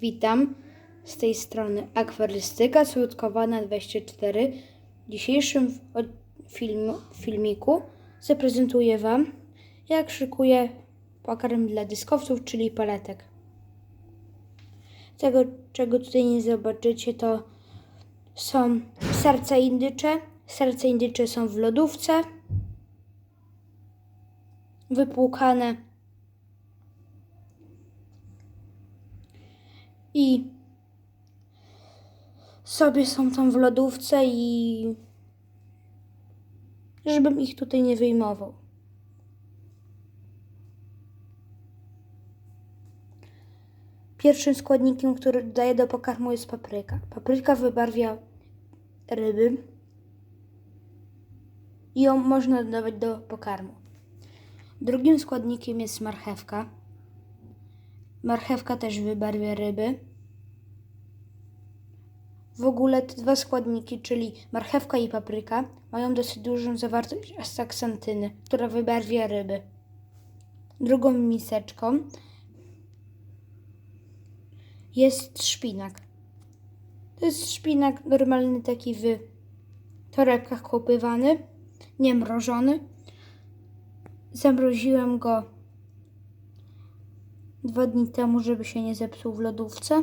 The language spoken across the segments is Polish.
Witam z tej strony Akwarystyka Słodkowana 24. W dzisiejszym film, filmiku zaprezentuję Wam, jak szykuję pokarm dla dyskowców, czyli paletek. Tego, czego tutaj nie zobaczycie, to są serca indycze. Serca indycze są w lodówce, wypłukane i sobie są tam w lodówce i żebym ich tutaj nie wyjmował. Pierwszym składnikiem, który dodaję do pokarmu jest papryka. Papryka wybarwia ryby i ją można dodawać do pokarmu. Drugim składnikiem jest marchewka. Marchewka też wybarwia ryby. W ogóle te dwa składniki, czyli marchewka i papryka, mają dosyć dużą zawartość astaksantyny, która wybarwia ryby. Drugą miseczką jest szpinak. To jest szpinak normalny, taki w torebkach kopywany, nie mrożony. Zamroziłem go dwa dni temu, żeby się nie zepsuł w lodówce.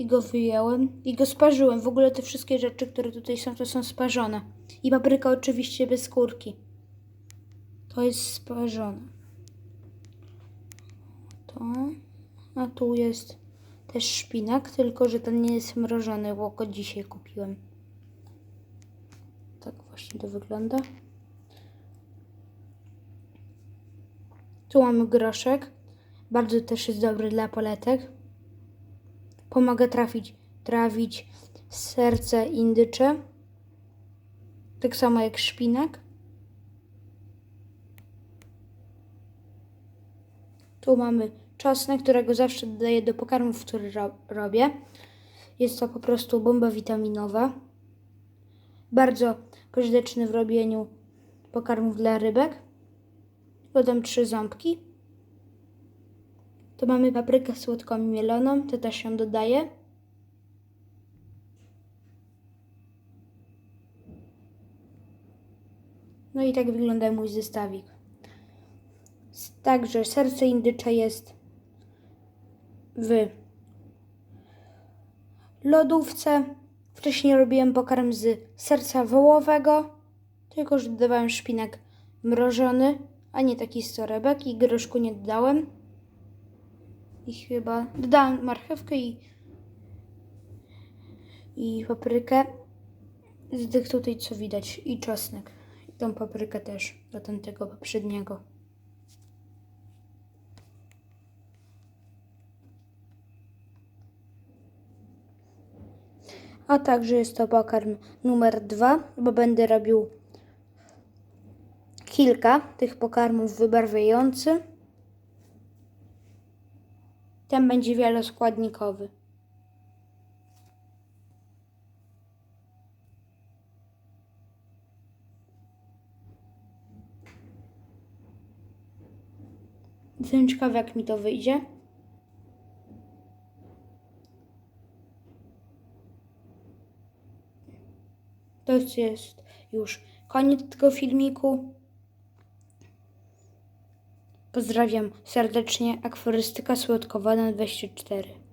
I go wyjąłem i go sparzyłem. W ogóle te wszystkie rzeczy, które tutaj są, to są sparzone. I papryka oczywiście bez skórki. To jest sparzone. To. A tu jest też szpinak, tylko że ten nie jest mrożony, bo go dzisiaj kupiłem. Tak właśnie to wygląda. Tu mamy groszek. Bardzo też jest dobry dla paletek. Pomaga trafić, trawić serce indycze. Tak samo jak szpinak. Tu mamy czosnek, którego zawsze dodaję do pokarmów, które ro robię. Jest to po prostu bomba witaminowa. Bardzo pożyteczny w robieniu pokarmów dla rybek. Dodam trzy ząbki. Tu mamy paprykę słodką mieloną, to też ją dodaję. No i tak wygląda mój zestawik. Także serce indycze jest w lodówce. Wcześniej robiłem pokarm z serca wołowego, tylko że dodawałem szpinak mrożony, a nie taki z torebek i groszku nie dodałem. I chyba dodałem marchewkę i, i paprykę z tych tutaj co widać i czosnek. I tą paprykę też do tamtego poprzedniego. A także jest to pokarm numer dwa, bo będę robił kilka tych pokarmów wybarwiający. Ten będzie wieloskładnikowy. Jestem ciekawa, jak mi to wyjdzie. To jest już koniec tego filmiku. Pozdrawiam serdecznie, akwarystyka słodkowana 24.